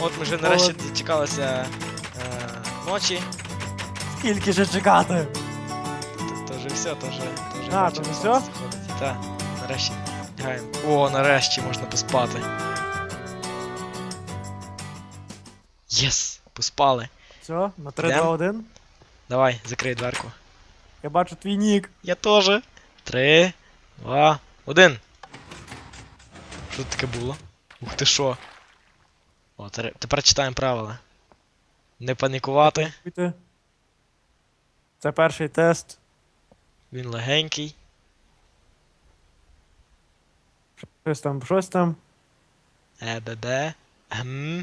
От ми вже нарешті дочекалися е, ночі. Скільки же чекати? То, вже все, то вже, А, то вже заходить. Так, нарешті лягаємо. О, нарешті можна поспати. Єс! Поспали. Все, на 3, Йдем? 2, 1. Давай, закрий дверку. Я бачу твій нік. Я теж. Три, два, один. Що таке було? Ух ти що? О, тепер читаємо правила. Не панікувати? Це перший тест. він легенький. Щось там, щось там. ЕББ. Гм.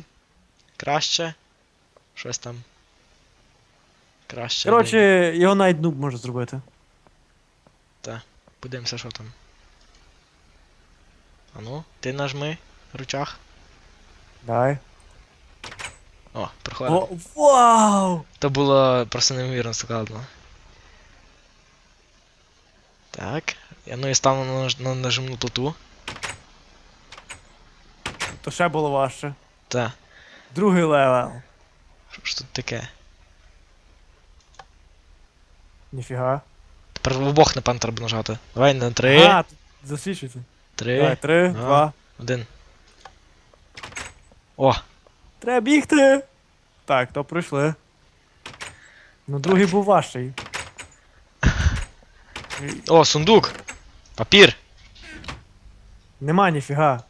Краще. Щось там. Краще. Коротше, його навіть нуб може зробити. Так, Подивимося, що там. А ну, ти нажми ручах. Давай. О, приходимо. О, вау! То було просто неймовірно складно. Так. Я ну і ставлю на, на нажимну туту. То ще було важче. Та. Другий левел. Що ж тут таке? Ніфіга. Тепер в обох, напевно, треба нажати. Давай на три. А, тут засвічується. Три. Давай, три, два. Один. О! Треба бігти. Так, то пройшли. Ну, другий був важчий. О, сундук! Папір! Нема ніфіга.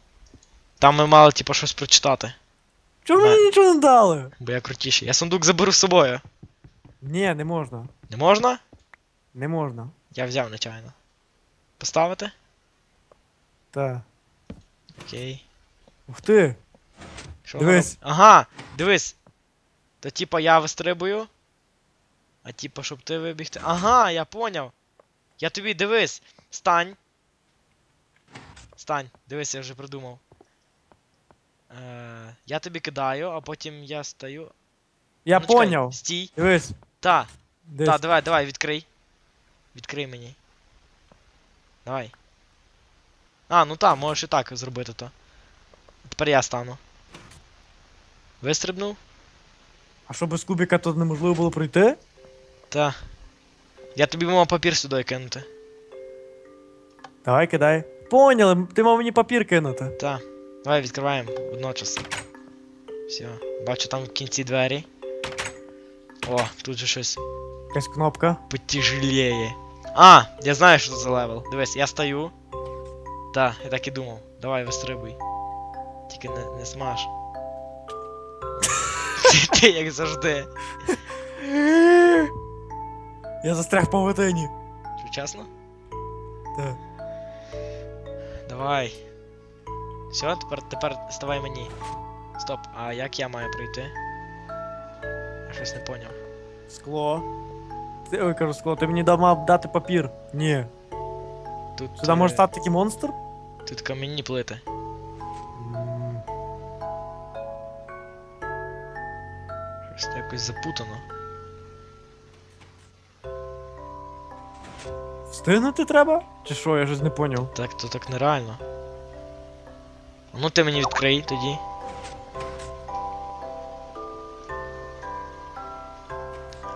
Там ми мали, типу, щось прочитати. Чому Да. мені нічого не дали? Бо я крутіший. Я сундук заберу з собою. Ні, не можна. Не можна? Не можна. Я взяв нечайно. Поставити? Так. Окей. Ух ти. Що Дивись. воно Ага, дивись. То типа я вистрибую. А типа, щоб ти вибігти. Ага, я поняв. Я тобі дивись. Стань. Стань, дивись, я вже придумав. Е, я тобі кидаю, а потім я стаю. Я Ну, чекай. Стій. Дивись. Та, Десь. та, давай, давай, відкрий. Відкрий мені. Давай. А, ну та, можеш і так зробити то. Тепер я стану. Вистрибнув? А що без кубіка тут неможливо було пройти? Та. Я тобі мав папір сюди кинути. Давай, кидай. Поняли, ти мав мені папір кинути. Та. Давай відкриваємо водночас. Все. Бачу там в кінці двері. О, тут же щось Якась кнопка. потяжелее. А, я знаю, що це за левел. Дивись, я стою. Та, я так і думав. Давай вистрибуй. Тільки не, не смаж. Ти, ти як завжди. Я застряг в павутині. Що чесно? Так. Давай. Все, тепер, тепер ставай мені. Стоп, а як я маю пройти? Я щось не поняв. Скло. Ти, ой, кажу, скло, ти мені дав мав дати папір. Ні. Тут, Сюди може е, стати такий монстр? тут камінні плити. Якось запутано. Встигнути треба? Чи що, я щось не поняв. Так, то так нереально. Ну ти мені відкрий тоді.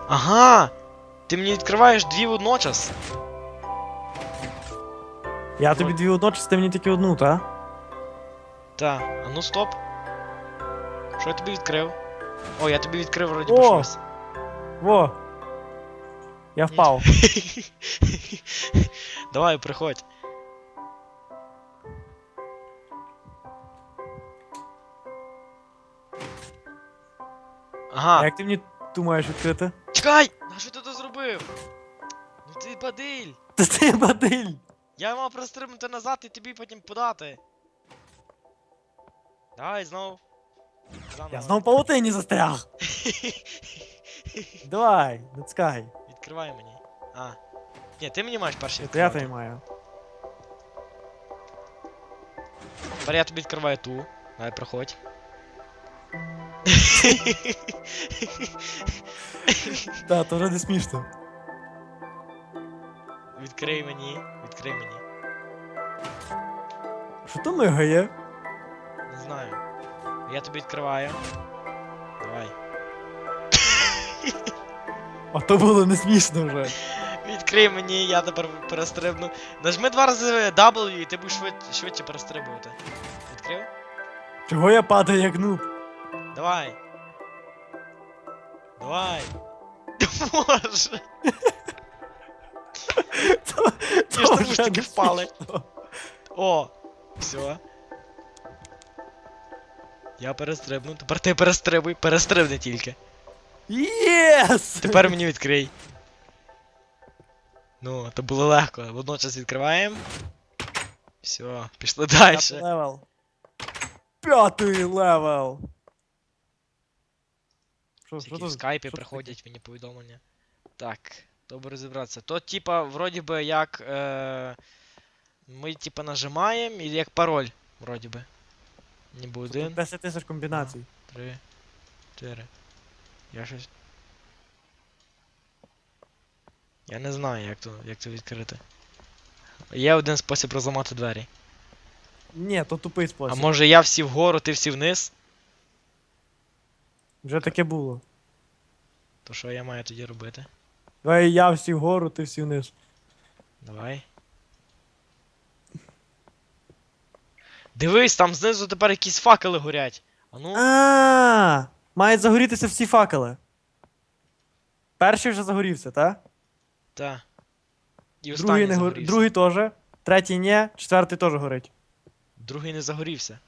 Ага! Ти мені відкриваєш дві водночас. Я тобі дві водночас, ти мені тільки одну, та? Та, а ну стоп. Що я тобі відкрив? О, я тобі відкрив вроді О! щось. Во! Я впав. Давай, приходь. А Ага, як ти мені ту маєш відкрити? чекай! А що ти тут зробив? Ну ти бадиль! Та ти бадиль! Я мав простримати назад і тобі потім подати. Давай знов. Я знов в павутині застряг! Давай, натискай. Відкривай мені. А. Ні, ти мені маєш перший я відкривати. тобі маю. Тепер я тобі відкриваю ту. Давай, проходь. Та, то вже не смішно. Відкрий мені. Відкрий мені. Що то мигає? Я тобі відкриваю. Давай. А то було не смішно вже. Відкрий мені, я тепер перестрибну. Нажми два рази W і ти будеш швид... швидше перестрибувати. Відкрив? Чого я падаю як нуб? Давай. Давай. Боже. Ті ж таки впали. О! Все. Я перестрибну. Тепер ти перестрибуй, перестрибни тільки. Єс! Тепер мені відкрий. Ну, то було легко. Водночас відкриваємо. Все, пішли далі. Левел. П'ятий левел. Що, що Тільки в тут? скайпі що тут приходять мені повідомлення. Так, добре розібратися. То, типа, вроді би, як. Е... Ми, типа, нажимаємо і як пароль, вроді би. Ніби один, 10 тисяч комбінацій. три, чотири. Я щось. Я не знаю, як то, як це відкрити. Є один спосіб розламати двері. Ні, то тупий А спосіб. може я всі вгору, ти всі вниз? Вже таке було. То що я маю тоді робити? Давай я всі вгору, ти всі вниз. Давай. Дивись, там знизу тепер якісь факели горять. А ну, А, мають загорітися всі факели. Перший вже загорівся, так? та. І Другий не гор... загорівся. Другий теж. Третій ні, четвертий теж горить. Другий не загорівся.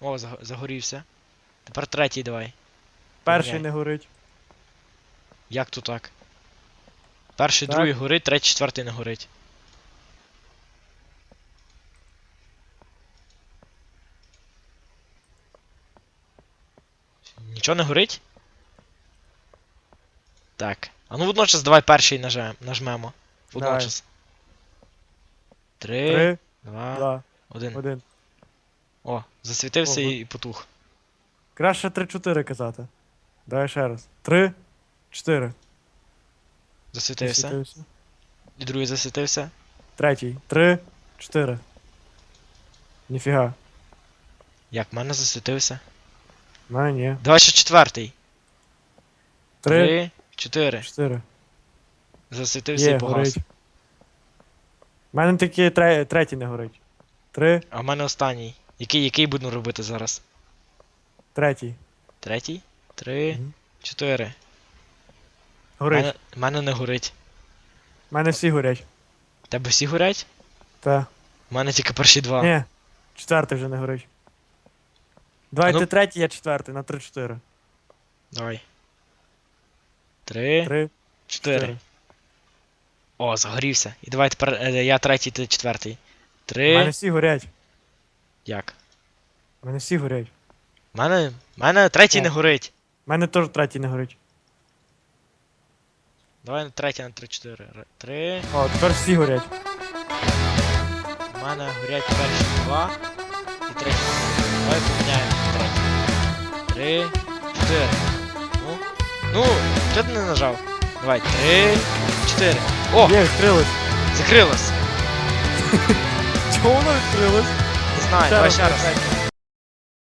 О, заг- загорівся. Тепер третій давай. Перший Поміняй. не горить. Як то так? Перший, Так. другий горить, третій, четвертий не горить. Нічого не горить? Так. А ну водночас давай перший нажмем, нажмемо. Водночас. Три, Три, два, два, один. один. О, засвітився Ого. і потух. Краще 3-4 казати. Давай ще раз. Три, чотири. Засвітився. Засвітився. І другий засвітився. Третій. Три, чотири. Ніфіга. Як в мене засвітився? Мене ні. Давай ще четвертий. Три, Три, чотири. чотири. Засвітився Є, і погас. горить. У мене тільки тре- третій не горить. Три, А в мене останній. Який, який буду робити зараз? третій. Третій? Три, Мгм. чотири. В Горить. мене, в мене не горить. У мене всі горять. В Тебе всі горять? Та. У мене тільки перші два. Ні. Четвертий вже не горить. Давай А ну- ти третій, я четвертий, на 3-4. Давай. Три, Три, чотири. чотири. О, загорівся. І давай тепер е, я третій, ти четвертий. У мене Три. всі горять. Як? У мене всі горять. У мене. В мене третій О. не горить. У мене теж третій не горить. Давай на третій на три, чотири. Р- Три. О, тепер всі горять. У мене горять перші два і третій. Давай поміняємо. Три, чотири. Ну. Ну, чого ти не нажав? Давай, три, чотири. О, Є, відкрилось. закрилось. Чого воно відкрилось? Не знаю, давай ще раз.